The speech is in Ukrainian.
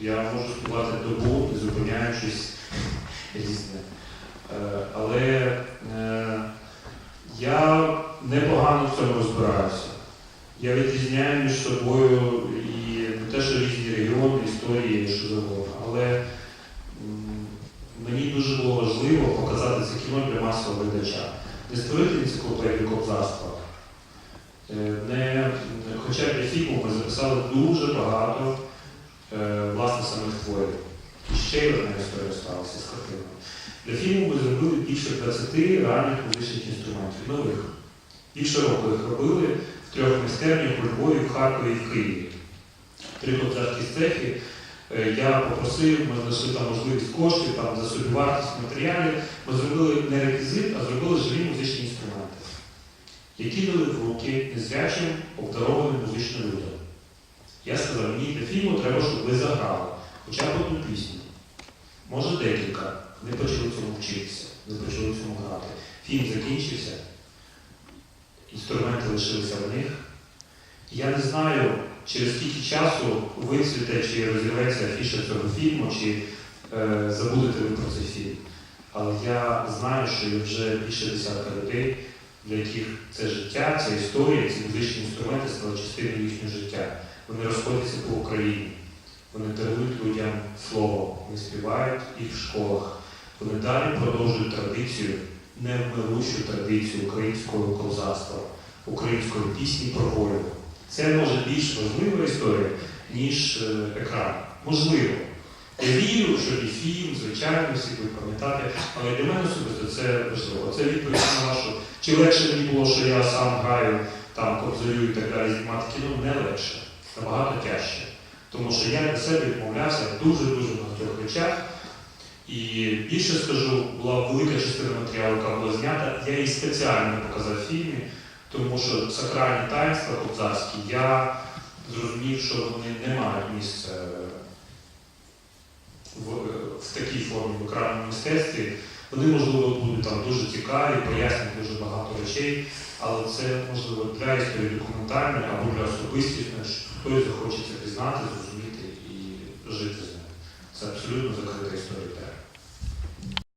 Я можу співати добу, не зупиняючись різне. Е, Але е, я непогано в цьому розбираюся. Я відрізняю між собою і не те, що різні регіони, історії, що завгодно. Але мені дуже було важливо показати це кіно для масового глядача. Не створити енциклопедію кобзарства. Е, Не, хоча для фільму ми записали дуже багато власне самих творів. І ще й одна історія сталася з картиною. Для фільму ми зробили більше 20 ранніх музичних інструментів, нових. Більше року їх робили в трьох майстернях у Львові, в Харкові і в Києві. Три кобзарські цехи. Е, Я попросив, ми знайшли там можливість коштів, там за собівартість матеріалів. Ми зробили не реквізит, а зробили живі музичні інструменти, які дали в руки незрячим обдарованим музичним людям. Сказав, мені фільму треба, щоб ви заграли хоча б одну пісню. Може декілька. Не почали цьому вчитися, не почали цьому грати. Фільм закінчився, інструменти лишилися в них. Я не знаю, через скільки часу вицвіте, чи розірветься афіша цього фільму, чи е, забудете ви про цей фільм. Але я знаю, що вже більше десятка людей, для яких це життя, ця історія, ці музичні інструменти стали частиною їхнього життя. Вони розходяться по Україні. Вони дарують людям слово, вони співають їх в школах. Вони далі продовжують традицію, невмирущу традицію українського козацтва, української пісні про волю. Це може більш важлива історія, ніж е, екран. Можливо. Вірю, що і фільм, звичайно, всі будуть пам'ятати, але для мене особисто це важливо. Це відповідь на вашу. Чи легше мені було, що я сам граю, там кобзарю і так далі, знімати кіно? Не легше, набагато тяжче. Тому що я для себе відмовлявся в дуже-дуже багатьох речах. І більше скажу, була велика частина матеріалу, яка була знята. Я її спеціально показав в фільмі, тому що сакральні таїнства кобзарські, я зрозумів, що вони не мають місця такій формі в екранному мистецтві. Вони, можливо, будуть там дуже цікаві, пояснюють дуже багато речей, але це можливо для історії документальної або для особистісної, що хтось захоче це пізнати, зрозуміти і жити з ним. Це абсолютно закрита історія.